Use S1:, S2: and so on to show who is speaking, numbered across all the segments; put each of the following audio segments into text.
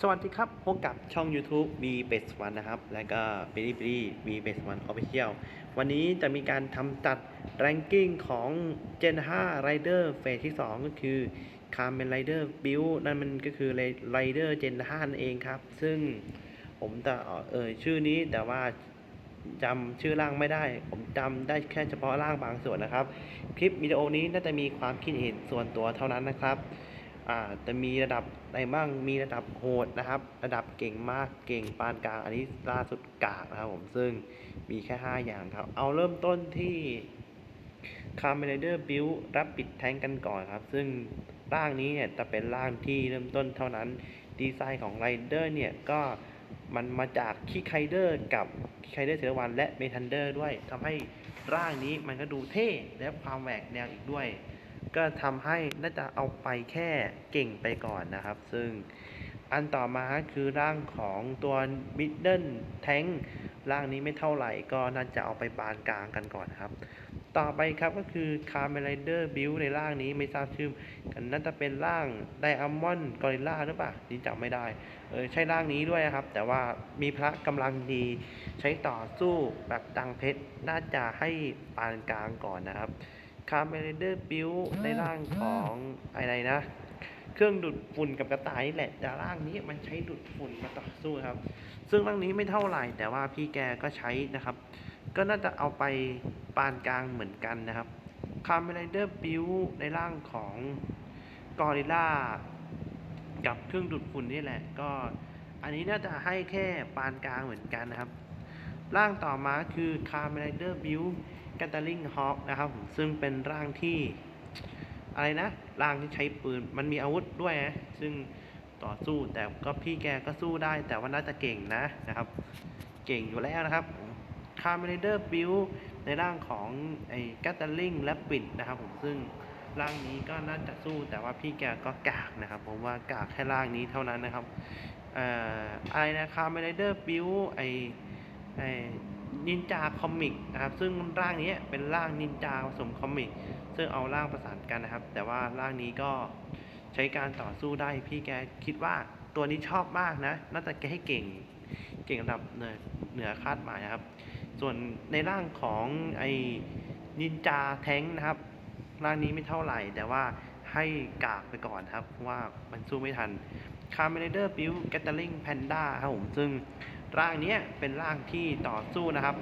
S1: สวัสดีครับ พบกับช่อง YouTube มีเป็ดวันนะครับ และก็บิลี่บิลี่มีเป็ดวันออฟฟิเชียลวันนี้จะมีการทำจัด r รงกิ้งของ Gen 5 Rider เฟสที่ 2 ก็คือ c a r m e n Rider Build นั่นมันก็คือ Rider Gen 5นั่นเองครับ ซึ่งผมจะเอ่ยชื่อนี้แต่ว่าจำชื่อร่างไม่ได้ ผมจำได้แค่เฉพาะร่างบางส่วนนะครับ คลิปวิดีโอนี้น่าจะมีความคิดเห็นส่วนตัวเท่านั้นนะครับ อ่าจะมีระดับไหนบ้างมีระดับโหดนะครับ ระดับเก่งมากเก่งปานกลาง อันนี้ล่าสุดกากนะครับผมซึ่งมีแค่ 5 อย่างครับ เอาเริ่มต้นที่คาร์เมนเดอร์บิลรับปิดแทงกันก่อนครับ ซึ่งร่างนี้เนี่ยจะเป็นร่างที่เริ่มต้นเท่านั้นดีไซน์ของไรเดอร์เนี่ยก็มันมาจากคิไคเดอร์กับคิไคเดอร์เซรวันและเมทันเดอร์ด้วยทำให้ร่างนี้มันก็ดูเท่และความแหวกแนวอีกด้วย ก็ทำให้น่าจะเอาไปแค่เก่งไปก่อนนะครับ ซึ่งอันต่อมาคือร่างของตัวมิดเดิลแทงร่างนี้ไม่เท่าไหร่ก็น่าจะเอาไปบานกลางกันก่อนครับ ต่อไปครับก็คือคาร์เมลเดอร์บิลในร่างนี้ไม่ทราบชื่อกันน่าจะเป็นร่างไดอัมมอนกอริลลาหรือเปล่านี่จำไม่ได้เออใช่ร่างนี้ด้วยครับ แต่ว่ามีพระกำลังดีใช้ต่อสู้แบบดังเพชรน่าจะให้ปานกลางก่อนนะครับ คาร์เมเดอร์บิวในร่างของอะไรนะ เครื่องดูดฝุ่นกับกระต่ายนี่แหละแต่ร่างนี้มันใช้ดูดฝุ่นมาต่อสู้ครับ ซึ่งร่างนี้ไม่เท่าไหร่ แต่ว่าพี่แกก็ใช้นะครับ ก็น่าจะเอาไปปานกลางเหมือนกันนะครับคาร์เมเดอร์บิวในร่างของกอริลลากับเครื่องดูดฝุ่นนี่แหละ ก็อันนี้น่าจะให้แค่ปานกลางเหมือนกันนะครับ ร่างต่อมาคือ c a r m e n d e r Build Gathering Hawk นะครับผมซึ่งเป็นร่างที่อะไรนะร่างที่ใช้ปืนมันมีอาวุธด้วยนะซึ่งต่อสู้แต่ก็พี่แกก็สู้ได้ แต่ว่าน่าจะเก่งนะนะครับ เก่งอยู่แล้วนะครับ c a r m e n d e r Build ในร่างของไอ้ Gathering และปิดนะครับผมซึ่งร่างนี้ก็น่าจะสู้แต่ว่าพี่แกก็กากนะครับ ผมว่ากากแค่ร่างนี้เท่านั้นนะครับอออะไรนะ c a r m e n d e r Build ไอ้ไอ นินจาคอมิกนะครับ ซึ่งร่างนี้เป็นร่างนินจาผสมคอมิก ซึ่งเอาร่างประสานกันนะครับ แต่ว่าร่างนี้ก็ใช้การต่อสู้ได้พี่แกคิดว่าตัวนี้ชอบมากนะ น่าจะแกให้เก่ง เก่งระดับเหนือเหนือคาดหมายนะครับ ส่วนในร่างของไอ้นินจาแท้งนะครับ ร่างนี้ไม่เท่าไหร่ แต่ว่าให้กากไปก่อนครับเพราะว่ามันสู้ไม่ทัน c a r m e n d e r Build Gathering Panda ครับผมซึ่ง ร่างนี้เป็นร่างที่ต่อสู้นะครับ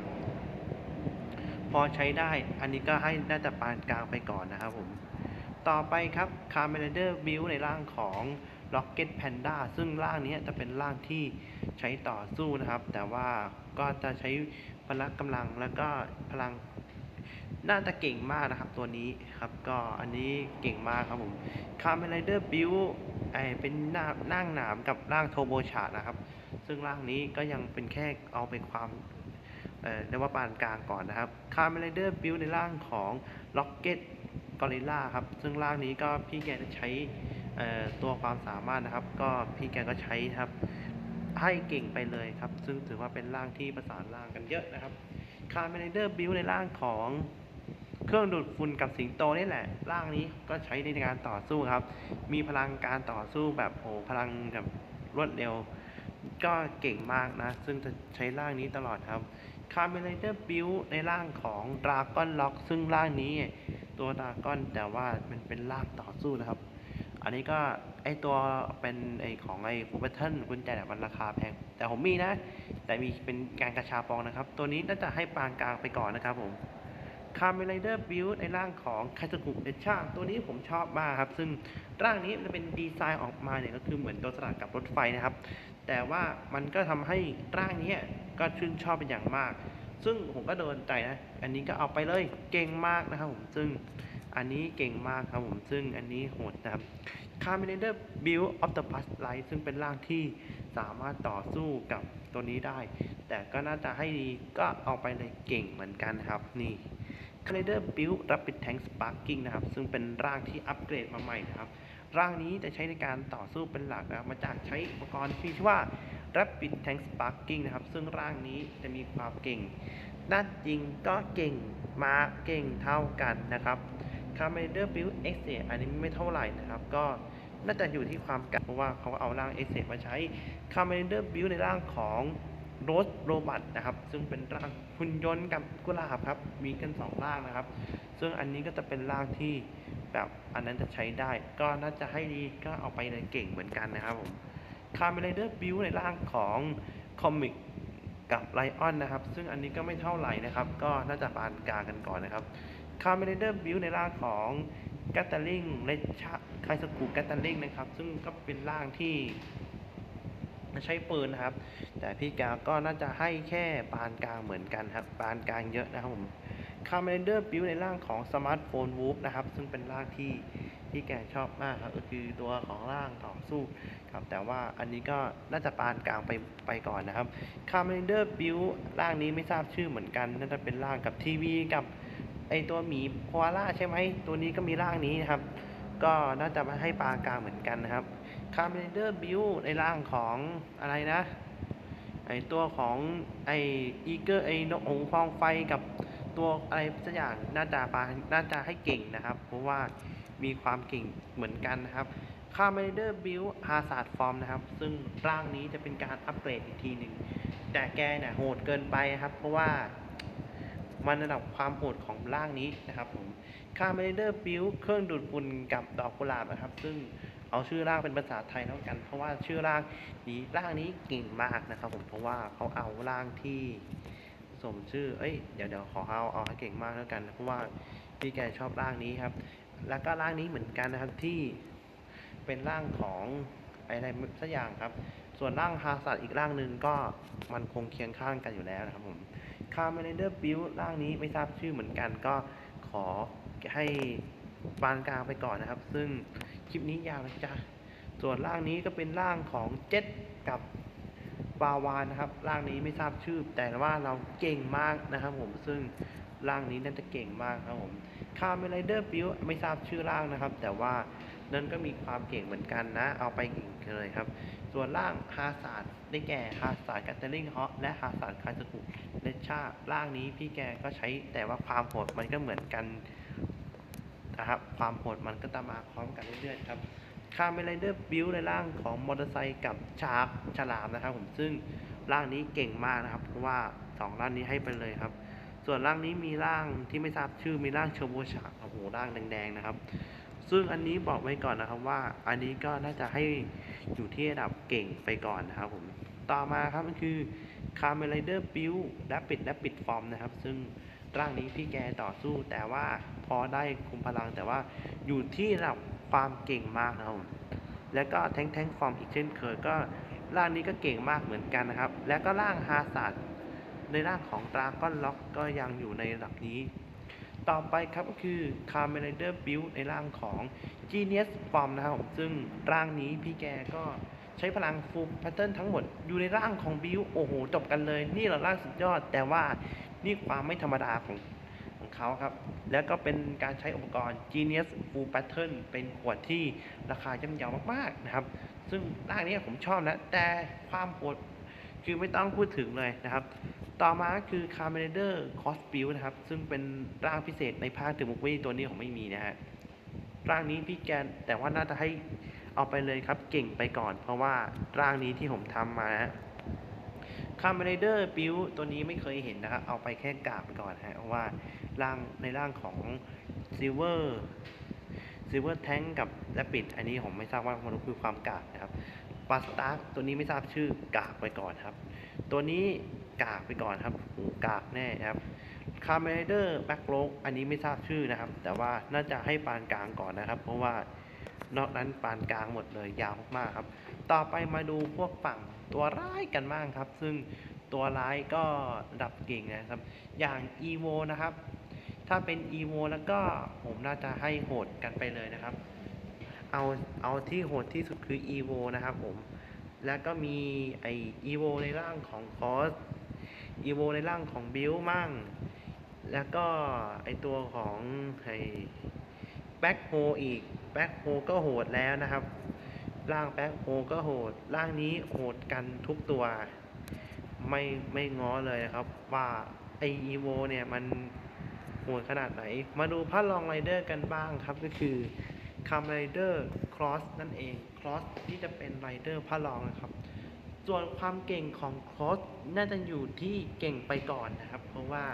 S1: พอใช้ได้อันนี้ก็ให้น่าจะปานกลางไปก่อนนะครับผมต่อไปครับ c a r m e n d e r Build ในร่างของ Rocket Panda ซึ่งร่างนี้จะเป็นร่างที่ใช้ต่อสู้นะครับ แต่ว่าก็จะใช้พละกำลังแล้วก็พลังน่าจะเก่งมากนะครับตัวนี้ครับก็อันนี้เก่งมากครับผม c a r m e n d e r Build ไอเป็นหน้านั่งหนามกับร่างโทโบชานะครับ ซึ่งร่างนี้ก็ยังเป็นแค่เอาเป็นความเอ่อเรียกว่าปานกลางก่อนนะครับ c a r m e n d e r Build ในร่างของ Rocket Gorilla ครับ ซึ่งร่างนี้ก็พี่แกจะใช้เอ่อตัวความสามารถนะครับ ก็พี่แกก็ใช้ครับ ให้เก่งไปเลยครับ ซึ่งถือว่าเป็นร่างที่ประสานร่างกันเยอะนะครับ c a r m e n d e r Build ในร่างของเครื่องดูดฝุ่นกับสิงโตนี่แหละ ร่างนี้ก็ใช้ในการต่อสู้ครับ มีพลังการต่อสู้แบบโอ้พลังแบบรวดเร็ว ก็เก่งมากนะ ซึ่งจะใช้ร่างนี้ตลอดครับ c a r m e n d e r Build ในร่างของ Dragon Lock ซึ่งร่างนี้ตัว Dragon แต่ว่ามันเป็นร่างต่อสู้นะครับ อันนี้ก็ไอตัวเป็นไอของไอฟูเบทเทิลกุญแจแบบมันราคาแพง แต่ผมมีนะ แต่มีเป็นการกระชาปองนะครับ ตัวนี้น่าจะให้ปานกลางไปก่อนนะครับผม คาร์เมลเดอร์บิลในร่างของคาจกุเดชาตัวนี้ผมชอบมากครับ ซึ่งร่างนี้มันเป็นดีไซน์ออกมาเนี่ยก็คือเหมือนตัวสลัดกับรถไฟนะครับ แต่ว่ามันก็ทำให้ร่างนี้ก็ชื่นชอบเป็นอย่างมาก ซึ่งผมก็โดนใจนะ อันนี้ก็เอาไปเลยเก่งมากนะครับผมซึ่งอันนี้เก่งมากครับผมซึ่งอันนี้โหดนะครับ c a r m e n d e r Build of the Past Life ซึ่งเป็นร่างที่สามารถต่อสู้กับตัวนี้ได้ แต่ก็น่าจะให้ดีก็เอาไปเลยเก่งเหมือนกันครับนี่ c a r m e d e r Build Rapid Tank Sparking นะครับ ซึ่งเป็นร่างที่อัปเกรดมาใหม่นะครับ ร่างนี้จะใช้ในการต่อสู้เป็นหลักนะครับ มาจากใช้อุปกรณ์ที่ชื่อว่า Rapid Tank Sparking นะครับ ซึ่งร่างนี้จะมีความเก่ง ด้านยิงก็เก่ง มาเก่งเท่ากันนะครับ c a r m e d e r Build X เนี่ยอันนี้ไม่เท่าไหร่นะครับ ก็น่าจะอยู่ที่ความกัดเพราะว่าเขาเอาร่างเอเซมาใช้คาร์เมนเดอร์บิวในร่างของ โรสโรบัตนะครับ ซึ่งเป็นร่างหุ่นยนต์กับกุหลาบครับ มีกันสองร่างนะครับ ซึ่งอันนี้ก็จะเป็นร่างที่แบบอันนั้นจะใช้ได้ ก็น่าจะให้ดีก็เอาไปเลยเก่งเหมือนกันนะครับผมคาร์เมนเดอร์บิวในร่างของคอมิกกับไลออนนะครับ ซึ่งอันนี้ก็ไม่เท่าไหร่นะครับ ก็น่าจะปานกลางกันก่อนนะครับคาร์เมนเดอร์บิวในร่างของแกตเตอร์ลิงเลชาไคสกูแกตเตอร์ลิงนะครับ ซึ่งก็เป็นร่างที่ ใช้ปืนนะครับ แต่พี่กาก็น่าจะให้แค่ปานกลางเหมือนกันครับปานกลางเยอะนะครับผมคาร์เมนเดอร์บิวในร่างของสมาร์ทโฟนวูฟนะครับ ซึ่งเป็นร่างที่ที่แกชอบมากครับก็คือตัวของร่างต่อสู้ครับแต่ว่าอันนี้ก็น่าจะปานกลางไปไปก่อนนะครับคาร์เมนเดอร์บิวร่างนี้ไม่ทราบชื่อเหมือนกัน น่าจะเป็นร่างกับทีวีกับไอตัวหมีโคอาล่าใช่ไหมตัวนี้ก็มีร่างนี้นะครับ ก็น่าจะมาให้ปานกลางเหมือนกันนะครับ คาร์เมนเดอร์บิวในร่างของอะไรนะ ไอตัวของไออีเกอร์ไอนกหงฟองไฟกับตัวอะไรสักอย่างน่าจะปาน่าจะให้เก่งนะครับ เพราะว่ามีความเก่งเหมือนกันนะครับคาร์เมนเดอร์บิวฮาซาร์ดฟอร์มนะครับ ซึ่งร่างนี้จะเป็นการอัปเกรดอีกทีหนึ่งแต่แกเนี่ยโหดเกินไปครับ เพราะว่ามันระดับความโหดของร่างนี้นะครับผมคาร์เมนเดอร์บิวเครื่องดูดฝุ่นกับดอกกุหลาบนะครับ ซึ่ง เอาชื่อร่างเป็นภาษาไทยเท่ากัน เพราะว่าชื่อร่างนี้ร่างนี้เก่งมากนะครับ ผมเพราะว่าเขาเอาร่างที่สมชื่อ เอ้ย เดี๋ยวเดี๋ยวขอเอาเอาให้เก่งมากแล้วกัน เพราะว่าพี่แกชอบร่างนี้ครับ แล้วก็ร่างนี้เหมือนกันนะครับที่เป็นร่างของอะไรสักอย่างครับ ส่วนร่างฮาสัตอีกร่างหนึ่งก็มันคงเคียงข้างกันอยู่แล้วนะครับผมคาร์เมนเดอร์บิวร่างนี้ไม่ทราบชื่อเหมือนกันก็ขอให้ปานกลางไปก่อนนะครับ ซึ่ง คลิปนี้ยาวนะจ๊ะส่วนร่างนี้ก็เป็นร่างของเจ็ดกับวาวานนะครับ ร่างนี้ไม่ทราบชื่อ แต่ว่าเราเก่งมากนะครับผมซึ่งร่างนี้น่าจะเก่งมากครับผมคาร์เมลเดอร์บิวไม่ทราบชื่อร่างนะครับ แต่ว่านั่นก็มีความเก่งเหมือนกันนะ เอาไปเก่งเลยครับ ส่วนร่างฮาศาสตร์ได้แก่ฮาศาสตร์กัตเตอร์ลิงฮอและฮาศาสตร์คาสกุเลชาร่างนี้พี่แกก็ใช้แต่ว่าความโหดมันก็เหมือนกัน นะครับ ความโหดมันก็ตามมาพร้อมกันเรื่อยๆครับคาร์เมลเดอร์บิวในร่างของมอเตอร์ไซค์กับชาร์ปฉลามนะครับ ผมซึ่งร่างนี้เก่งมากนะครับเพราะว่าสองร่างนี้ให้ไปเลยครับ ส่วนร่างนี้มีร่างที่ไม่ทราบชื่อมีร่างเชอร์โบชาร์โอ้โหร่างแดงๆนะครับ ซึ่งอันนี้บอกไว้ก่อนนะครับว่าอันนี้ก็น่าจะให้อยู่ที่ระดับเก่งไปก่อนนะครับผมต่อมาครับมันคือคาร์เมลเดอร์บิวและปิดและปิดฟอร์มนะครับ ซึ่งร่างนี้พี่แกต่อสู้แต่ว่า อได้คุมพลัง แต่ว่าอยู่ที่ระดับความเก่งมากนะครับผมแล้วก็แท้งแท้งฟอร์มอีกเช่นเคยก็ร่างนี้ก็เก่งมากเหมือนกันนะครับ แล้วก็ร่างฮาศาสในร่างของตราก้อนล็อกก็ยังอยู่ในระดับนี้ ต่อไปครับก็คือ c a r m e n d e r Build ในร่างของ Genius Form นะครับผมซึ่งร่างนี้พี่แกก็ใช้พลัง Full Pattern ทั้งหมดอยู่ในร่างของ Build โอ้โหจบกันเลย นี่เหราร่างสุดยอด แต่ว่านี่ความไม่ธรรมดาของ ของเขาครับ แล้วก็เป็นการใช้อุปกรณ์ Genius Full Pattern เป็นขวดที่ราคาย่อมเยาวมากๆนะครับ ซึ่งร่างนี้ผมชอบนะ แต่ความโหดคือไม่ต้องพูดถึงเลยนะครับ ต่อมากคือ c a r m e n d e r Cross Build นะครับ ซึ่งเป็นร่างพิเศษในภาคถึงมุกวีตัวนี้ผมไม่มีนะฮะ ร่างนี้พี่แกนแต่ว่าน่าจะให้เอาไปเลยครับ เก่งไปก่อน เพราะว่าร่างนี้ที่ผมทำมานะฮะ คาร์เมเดอร์บิวตัวนี้ไม่เคยเห็นนะครับ เอาไปแค่กาบไปก่อนฮะเพราะว่าร่างในร่างของซิลเวอร์ซิลเวอร์แทงกับแรปิดอันนี้ผมไม่ทราบว่ามันคือความกากนะครับปาสตาร์ตัวนี้ไม่ทราบชื่อกากไปก่อนครับ ตัวนี้กากไปก่อนครับหูกากแน่ครับคาร์เมเดอร์แบ็กโลกอันนี้ไม่ทราบชื่อนะครับ แต่ว่าน่าจะให้ปานกลางก่อนนะครับ เพราะว่านอกนั้นปานกลางหมดเลยยาวมากๆครับ ต่อไปมาดูพวกฝั่ง ตัวร้ายกันบ้างครับ ซึ่งตัวร้ายก็ดับเก่งนะครับ อย่าง EVO นะครับ ถ้าเป็น EVO แล้วก็ผมน่าจะให้โหดกันไปเลยนะครับ เอาเอาที่โหดที่สุดคือ EVO นะครับผม แล้วก็มีไอ EVO ในร่างของคอส EVO ในร่างของบิลมั่ง แล้วก็ไอตัวของไอแบ็คโฮอีกแบ็คโฮก็โหดแล้วนะครับ ร่างแบ็คโฮก็โหด ร่างนี้โหดกันทุกตัว ไม่ไม่ง้อเลยนะครับ ว่าไอ EVO เนี่ยมันโหดขนาดไหน มาดูพัดลองไรเดอร์กันบ้างครับก็คือคัมไรเดอร์ครอสนั่นเองครอสที่จะเป็นไรเดอร์พระรองนะครับ ส่วนความเก่งของครอสน่าจะอยู่ที่เก่งไปก่อนนะครับ เพราะว่า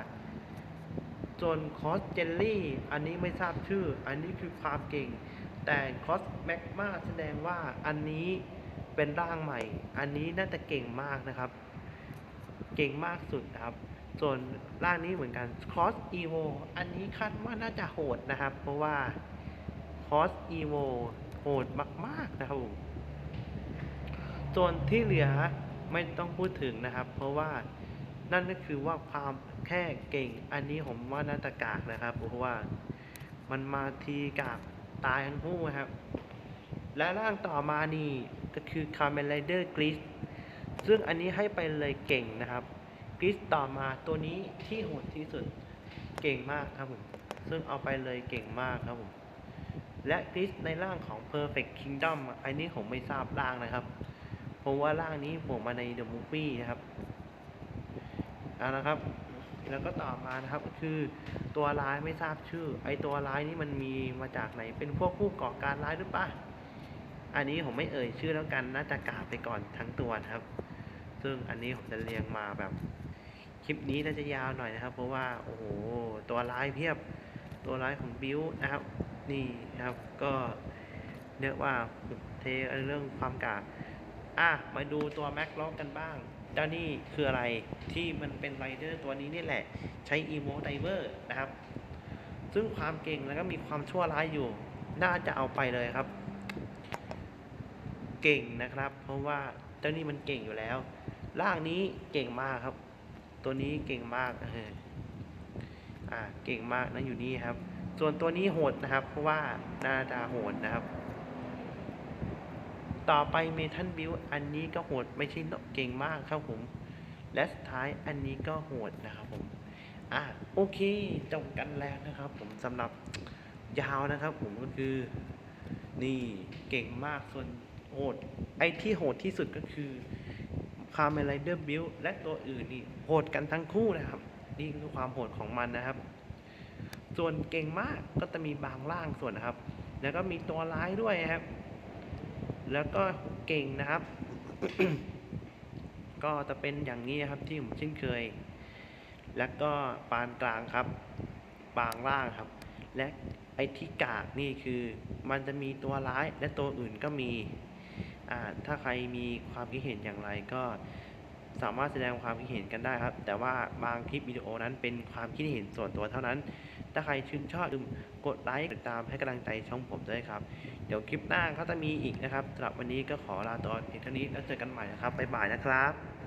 S1: ส่วนคอสเจลลี่ อันนี้ไม่ทราบชื่อ อันนี้คือความเก่ง แต่คอสแมกมาแสดงว่าอันนี้เป็นร่างใหม่ อันนี้น่าจะเก่งมากนะครับ เก่งมากสุดนะครับ ส่วนร่างนี้เหมือนกันคอสอีโวอันนี้คาดว่าน่าจะโหดนะครับ เพราะว่าคอสอีโวโหดมาก ๆ นะครับผมส่วนที่เหลือไม่ต้องพูดถึงนะครับ เพราะว่านั่นก็คือว่าความแค่เก่งอันนี้ผมว่าน่าจะกากนะครับ เพราะว่ามันมาทีกาก ตายทั้งคู่นะครับ และร่างต่อมานี่ก็คือ c a r m e n Rider g r i s ซึ่งอันนี้ให้ไปเลยเก่งนะครับกริสต่อมาตัวนี้ที่โหดที่สุดเก่งมากครับผม ซึ่งเอาไปเลยเก่งมากครับผม และกริสในร่างของ Perfect Kingdom อันนี้ผมไม่ทราบร่างนะครับ เพราะว่าร่างนี้ผมมาใน The Movie นะครับเอาละครับ แล้วก็ต่อมานะครับก็คือ ตัวร้ายไม่ทราบชื่อ ไอตัวร้ายนี่มันมีมาจากไหน เป็นพวกผู้ก่อการร้ายหรือเปล่าอันนี้ผมไม่เอ่ยชื่อแล้วกัน น่าจะกาบไปก่อนทั้งตัวนะครับ ซึ่งอันนี้ผมจะเรียงมาแบบ คลิปนี้น่าจะยาวหน่อยนะครับ เพราะว่าโอ้โหตัวร้ายเพียบ ตัวร้ายของบิวนะครับ นี่นะครับ ก็เรียกว่าเทเรื่องความกากอะมาดูตัวแม็กล็อกกันบ้าง จ้านี่คืออะไรที่มันเป็นไรเดอร์ตัวนี้นี่แหละ ใช้อีโมไดเวอร์นะครับ ซึ่งความเก่งแล้วก็มีความชั่วร้ายอยู่ น่าจะเอาไปเลยครับ เก่งนะครับ เพราะว่าเจ้านี่มันเก่งอยู่แล้ว ร่างนี้เก่งมากครับ ตัวนี้เก่งมากเอออ่าเก่งมากนะอยู่นี่ครับ ส่วนตัวนี้โหดนะครับ เพราะว่าน่าจะโหดนะครับ ต่อไปเมทัลบิวอันนี้ก็โหดไม่ใช่เก่งมากครับผม และสุดท้ายอันนี้ก็โหดนะครับผม อะโอเคจบกันแล้วนะครับผมสำหรับยาวนะครับผมก็คือ นี่เก่งมากส่วนโหด ไอที่โหดที่สุดก็คือคาร์เมลไรเดอร์บิลและตัวอื่นนี่โหดกันทั้งคู่นะครับ นี่คือความโหดของมันนะครับ ส่วนเก่งมากก็จะมีบางล่างส่วนนะครับ แล้วก็มีตัวร้ายด้วยครับ แล้วก็เก่งนะครับ ก็จะเป็นอย่างนี้ครับที่ผมเช่นเคย แล้วก็ปานกลางครับบางล่างครับ และไอ้ที่กากนี่คือมันจะมีตัวร้ายและตัวอื่นก็มีอ่าถ้าใครมีความคิดเห็นอย่างไรก็ สามารถแสดงความคิดเห็นกันได้ครับ แต่ว่าบางคลิปวิดีโอนั้นเป็นความคิดเห็นส่วนตัวเท่านั้น ถ้าใครชื่นชอบลืมกดไลค์กดติดตามให้กำลังใจช่องผมด้วยครับ เดี๋ยวคลิปหน้าเขาจะมีอีกนะครับสำหรับวันนี้ก็ขอลาตอนเพียงเท่านี้แล้วเจอกันใหม่นะครับบ๊ายบายนะครับ